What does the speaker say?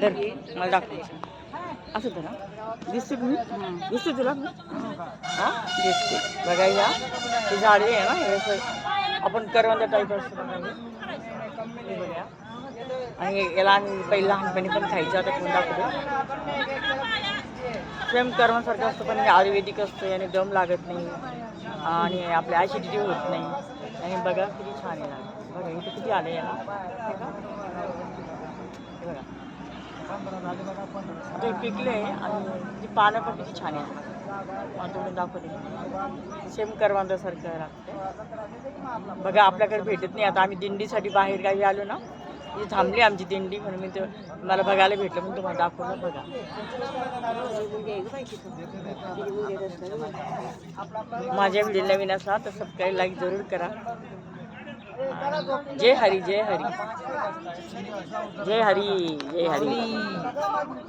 धर मला दाखव. असं धरा दिसते तुम्ही दिसते तुला? हां? दिसते बघा या. हे झाडे आहे ना हे असं आपण करवंद टाईप असतं बघा आणि याला आम्ही पहिलं लहानपणी पण खायचं आता कोण दाखवतो सेम कर्मासारखं असतं पण हे आयुर्वेदिक असतं याने दम लागत नाही. आणि आपल्या ॲसिडिटी होत नाही. आणि बघा किती छान आहे बघा इथे किती आले याला हे ते पिकले आणि ती पानं पण किती छान आहेत. तुम्ही दाखवते. सेम करवांदासारखं लागते बघा आपल्याकडे भेटत नाही. आता आम्ही दिंडीसाठी बाहेर गावी आलो ना ती थांबली आमची दिंडी म्हणून मी ते मला बघायला भेटलं म्हणून तुम्हाला दाखवलं बघा. माझ्या व्हिडिओ नवीन असा तर सबस्क्राईब लाईक जरूर करा. जय हरी जय हरी. जय हरी जय हरी.